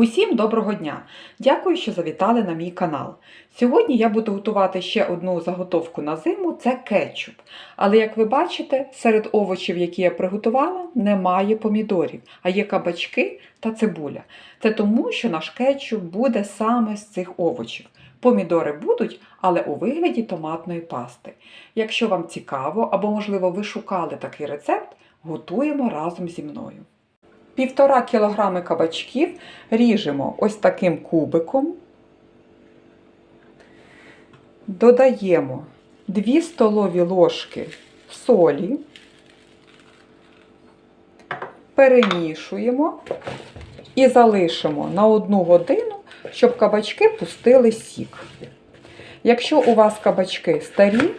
Усім доброго дня! Дякую, що завітали на мій канал. Сьогодні я буду готувати ще одну заготовку на зиму це кетчуп. Але як ви бачите, серед овочів, які я приготувала, немає помідорів, а є кабачки та цибуля. Це тому, що наш кетчуп буде саме з цих овочів. Помідори будуть, але у вигляді томатної пасти. Якщо вам цікаво або, можливо, ви шукали такий рецепт, готуємо разом зі мною. Півтора кілограми кабачків ріжемо ось таким кубиком. Додаємо 2 столові ложки солі, перемішуємо і залишимо на 1 годину, щоб кабачки пустили сік. Якщо у вас кабачки старі,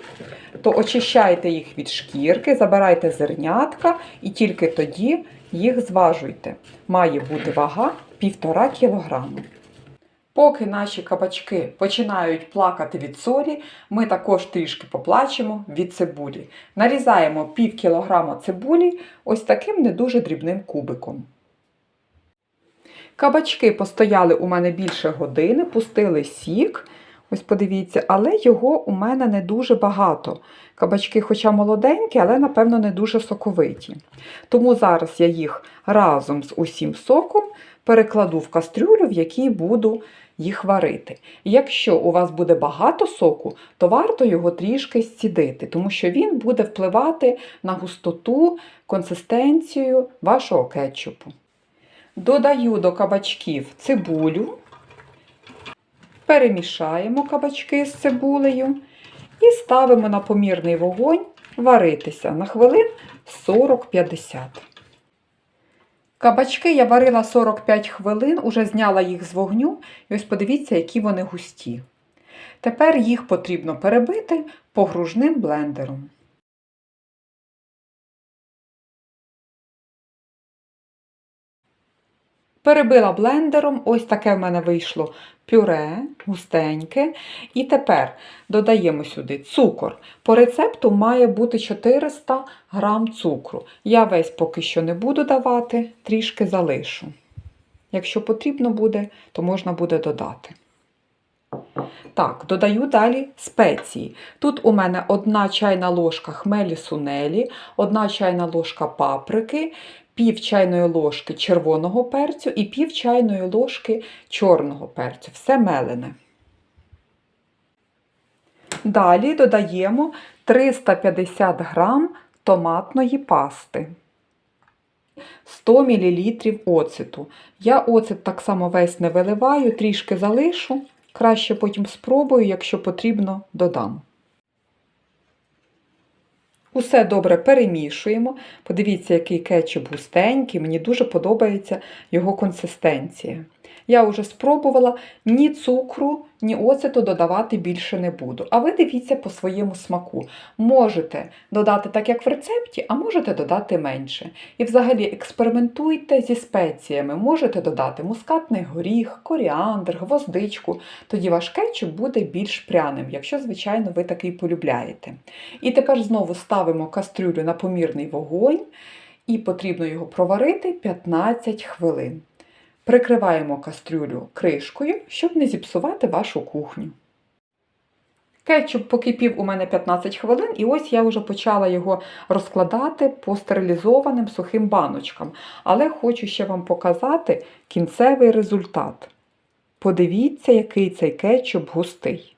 то очищайте їх від шкірки, забирайте зернятка і тільки тоді їх зважуйте. Має бути вага 1,5 кг. Поки наші кабачки починають плакати від солі, ми також трішки поплачемо від цибулі. Нарізаємо пів кілограма цибулі ось таким не дуже дрібним кубиком. Кабачки постояли у мене більше години, пустили сік. Ось подивіться, але його у мене не дуже багато. Кабачки, хоча молоденькі, але, напевно, не дуже соковиті. Тому зараз я їх разом з усім соком перекладу в кастрюлю, в якій буду їх варити. Якщо у вас буде багато соку, то варто його трішки зцідити, тому що він буде впливати на густоту, консистенцію вашого кетчупу. Додаю до кабачків цибулю. Перемішаємо кабачки з цибулею і ставимо на помірний вогонь варитися на хвилин 40-50. Кабачки я варила 45 хвилин, уже зняла їх з вогню, і ось подивіться, які вони густі. Тепер їх потрібно перебити погружним блендером. Перебила блендером, ось таке в мене вийшло пюре, густеньке. І тепер додаємо сюди цукор. По рецепту має бути 400 грам цукру. Я весь поки що не буду давати, трішки залишу. Якщо потрібно буде, то можна буде додати. Так, додаю далі спеції. Тут у мене одна чайна ложка хмелі сунелі, одна чайна ложка паприки, пів чайної ложки червоного перцю і пів чайної ложки чорного перцю. Все мелене. Далі додаємо 350 грам томатної пасти. 100 мл оцету. Я оцет так само весь не виливаю, трішки залишу. Краще потім спробую, якщо потрібно, додам. Усе добре перемішуємо. Подивіться, який кетчуп густенький, мені дуже подобається його консистенція. Я вже спробувала ні цукру, ні оцету додавати більше не буду. А ви дивіться по своєму смаку. Можете додати так, як в рецепті, а можете додати менше. І взагалі експериментуйте зі спеціями. Можете додати мускатний горіх, коріандр, гвоздичку. Тоді ваш кетчуп буде більш пряним, якщо, звичайно, ви такий полюбляєте. І тепер знову ставимо кастрюлю на помірний вогонь, і потрібно його проварити 15 хвилин. Прикриваємо кастрюлю кришкою, щоб не зіпсувати вашу кухню. Кетчуп покипів у мене 15 хвилин, і ось я вже почала його розкладати по стерилізованим сухим баночкам. Але хочу ще вам показати кінцевий результат. Подивіться, який цей кетчуп густий.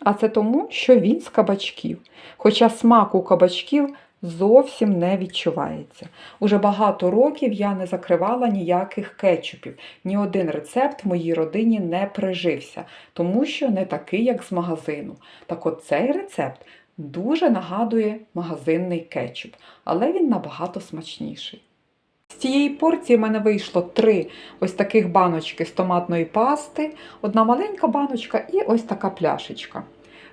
А це тому, що він з кабачків. Хоча смак у кабачків зовсім не відчувається. Уже багато років я не закривала ніяких кетчупів. Ні один рецепт в моїй родині не прижився, тому що не такий, як з магазину. Так от цей рецепт дуже нагадує магазинний кетчуп, але він набагато смачніший. З цієї порції в мене вийшло три ось таких баночки з томатної пасти, одна маленька баночка і ось така пляшечка.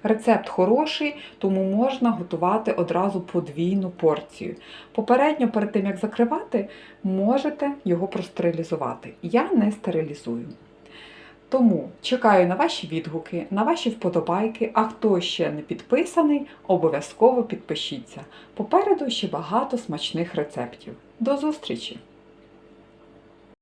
Рецепт хороший, тому можна готувати одразу подвійну порцію. Попередньо, перед тим як закривати, можете його простерилізувати. Я не стерилізую. Тому чекаю на ваші відгуки, на ваші вподобайки. А хто ще не підписаний, обов'язково підпишіться. Попереду ще багато смачних рецептів. До зустрічі!